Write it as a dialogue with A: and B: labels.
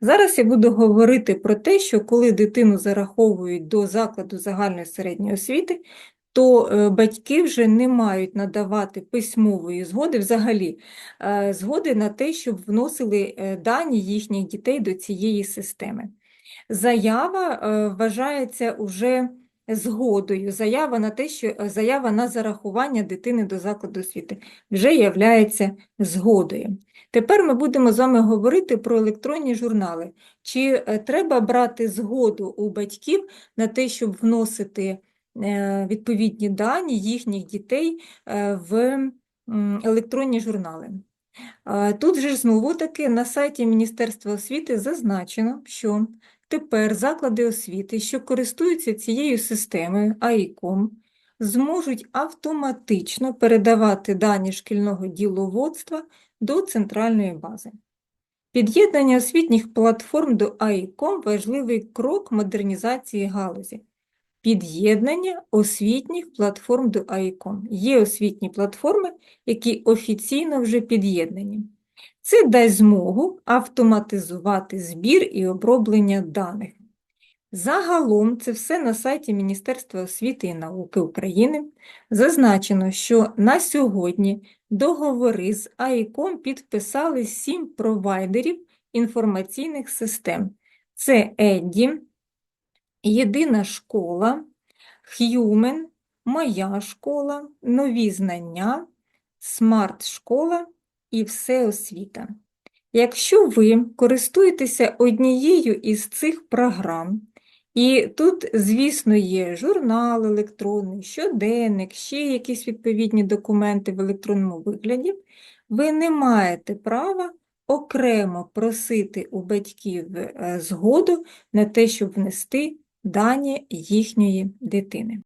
A: Зараз я буду говорити про те, що коли дитину зараховують до закладу загальної середньої освіти, то е, батьки вже не мають надавати письмової згоди, взагалі е, згоди на те, щоб вносили е, дані їхніх дітей до цієї системи. Заява вважається уже згодою. Заява на те, що заява на зарахування дитини до закладу освіти вже являється згодою. Тепер ми будемо з вами говорити про електронні журнали. Чи е, треба брати згоду у батьків на те, щоб вносити е, відповідні дані їхніх дітей е, в електронні журнали? Тут же знову таки на сайті Міністерства освіти зазначено, що тепер заклади освіти, що користуються цією системою АІКОМ, зможуть автоматично передавати дані шкільного діловодства до центральної бази. Під'єднання освітніх платформ до АІКОМ – важливий крок модернізації галузі. Під'єднання освітніх платформ до АІКОМ. Є освітні платформи, які офіційно вже під'єднані. Це дасть змогу автоматизувати збір і оброблення даних. Загалом це все на сайті Міністерства освіти і науки України. Зазначено, що на сьогодні договори з АІКом підписали сім провайдерів інформаційних систем. Це EDDI, Єдина школа, Human, Моя школа, Нові знання, Смарт-школа і Всеосвіта. Якщо ви користуєтеся однією із цих програм, і тут, звісно, є журнал електронний, щоденник, ще якісь відповідні документи в електронному вигляді, ви не маєте права окремо просити у батьків е, згоду на те, щоб внести дані їхньої дитини.